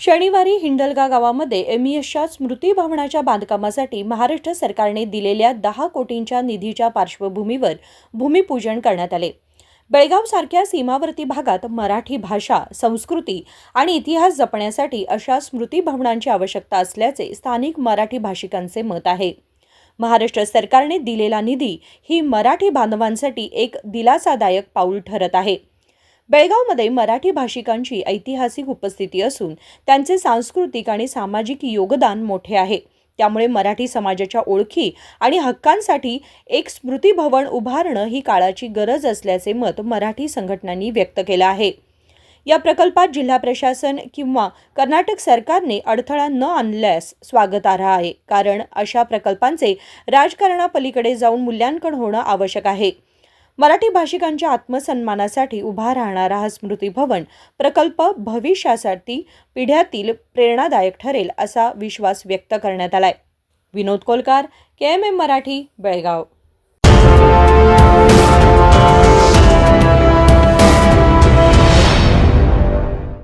शनिवारी हिंडलगा गावामध्ये एमईएसच्या स्मृती भवनाच्या बांधकामासाठी महाराष्ट्र सरकारने दिलेल्या दहा कोटींच्या निधीच्या पार्श्वभूमीवर भूमिपूजन करण्यात आले. बेळगावसारख्या सीमावर्ती भागात मराठी भाषा संस्कृती आणि इतिहास जपण्यासाठी अशा स्मृती भवनांची आवश्यकता असल्याचे स्थानिक मराठी भाषिकांचे मत आहे. महाराष्ट्र सरकारने दिलेला निधी ही मराठी बांधवांसाठी एक दिलासादायक पाऊल ठरत आहे. बेळगावमध्ये मराठी भाषिकांची ऐतिहासिक उपस्थिती असून त्यांचे सांस्कृतिक आणि सामाजिक योगदान मोठे आहे. त्यामुळे मराठी समाजाच्या ओळखी आणि हक्कांसाठी एक स्मृती भवन उभारणं ही काळाची गरज असल्याचे मत मराठी संघटनांनी व्यक्त केलं आहे. या प्रकल्पात जिल्हा प्रशासन किंवा कर्नाटक सरकारने अडथळा न आणल्यास स्वागतार्ह आहे. कारण अशा प्रकल्पांचे राजकारणापलीकडे जाऊन मूल्यांकन होणं आवश्यक आहे. मराठी भाषिकांच्या आत्मसन्मानासाठी उभा राहणारा हा स्मृती भवन प्रकल्प भविष्यासाठी पिढ्यातील प्रेरणादायक ठरेल असा विश्वास व्यक्त करण्यात आलाय. Vinod Kolkar K M M Marathi Belgaum.